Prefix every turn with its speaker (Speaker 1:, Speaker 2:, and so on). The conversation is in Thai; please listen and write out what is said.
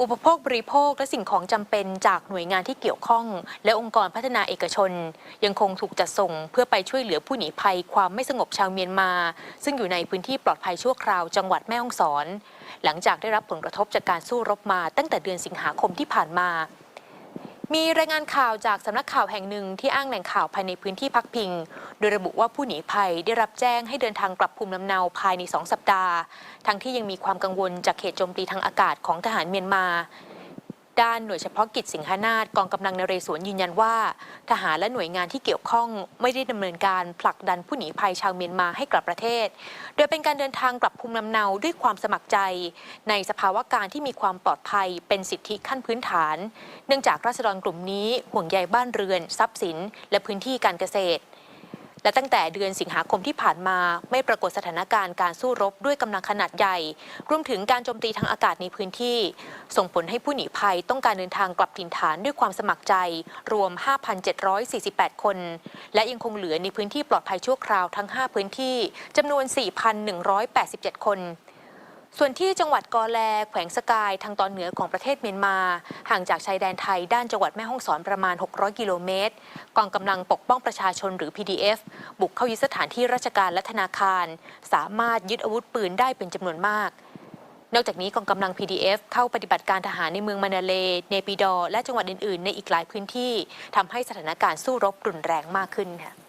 Speaker 1: อุปโภคบริโภคและสิ่งของจำเป็นจากหน่วยงานที่เกี่ยวข้อง และองค์กรพัฒนาเอกชน ยังคงถูกจัดส่งเพื่อไปช่วยเหลือผู้หนีภัยความไม่สงบชาวเมียนมา ซึ่งอยู่ในพื้นที่ปลอดภัยชั่วคราวจังหวัดแม่ฮ่องสอน หลังจากได้รับผลกระทบจากการสู้รบมาตั้งแต่เดือนสิงหาคมที่ผ่านมา มีรายงานข่าวจากสำนักข่าวแห่งหนึ่งที่อ้างแหล่งข่าวภายในพื้นที่พักพิง โดยระบุว่าผู้หนีภัยได้รับแจ้งให้เดินทางกลับภูมิลำเนาภายใน2สัปดาห์ ทั้งที่ยังมีความกังวลจากเหตุโจมตีทางอากาศของทหารเมียนมา ด้านหน่วยเฉพาะกิจสิงหนาฏกองกำลังนเรศวรยืนยันว่า ทหารและหน่วยงานที่เกี่ยวข้องไม่ได้ดำเนินการผลักดันผู้หนีภัยชาวเมียนมาให้กลับประเทศ โดยเป็นการเดินทางกลับภูมิลำเนาด้วยความสมัครใจ ในสภาวะการที่มีความปลอดภัยเป็นสิทธิขั้นพื้นฐาน เนื่องจากราษฎรกลุ่มนี้ห่วงใยบ้านเรือน ทรัพย์สิน และพื้นที่การเกษตร และตั้งแต่เดือนสิงหาคมที่ผ่านมาไม่ปรากฏสถานการณ์การสู้รบด้วยกำลังขนาดใหญ่ รวมถึงการโจมตีทางอากาศในพื้นที่ ส่งผลให้ผู้หนีภัยต้องการเดินทางกลับถิ่นฐานด้วยความสมัครใจ รวม 5,748 คน และยังคงเหลือในพื้นที่ปลอดภัยชั่วคราวทั้ง 5 พื้นที่จำนวน 4,187 คน ส่วนที่จังหวัดกอแล แขวงสกาย ทางตอนเหนือของประเทศเมียนมา ห่างจากชายแดนไทยด้านจังหวัดแม่ฮ่องสอนประมาณ 600 กิโลเมตร กองกำลังปกป้องประชาชนหรือ PDF บุกเข้ายึดสถานที่ราชการและธนาคาร สามารถยึดอาวุธปืนได้เป็นจำนวนมาก นอกจากนี้กองกำลัง PDF เข้าปฏิบัติการทหารในเมืองมานาเล เนปิดอ และจังหวัดอื่นๆ ในอีกหลายพื้นที่ทำให้สถานการณ์สู้รบรุนแรงมากขึ้นค่ะ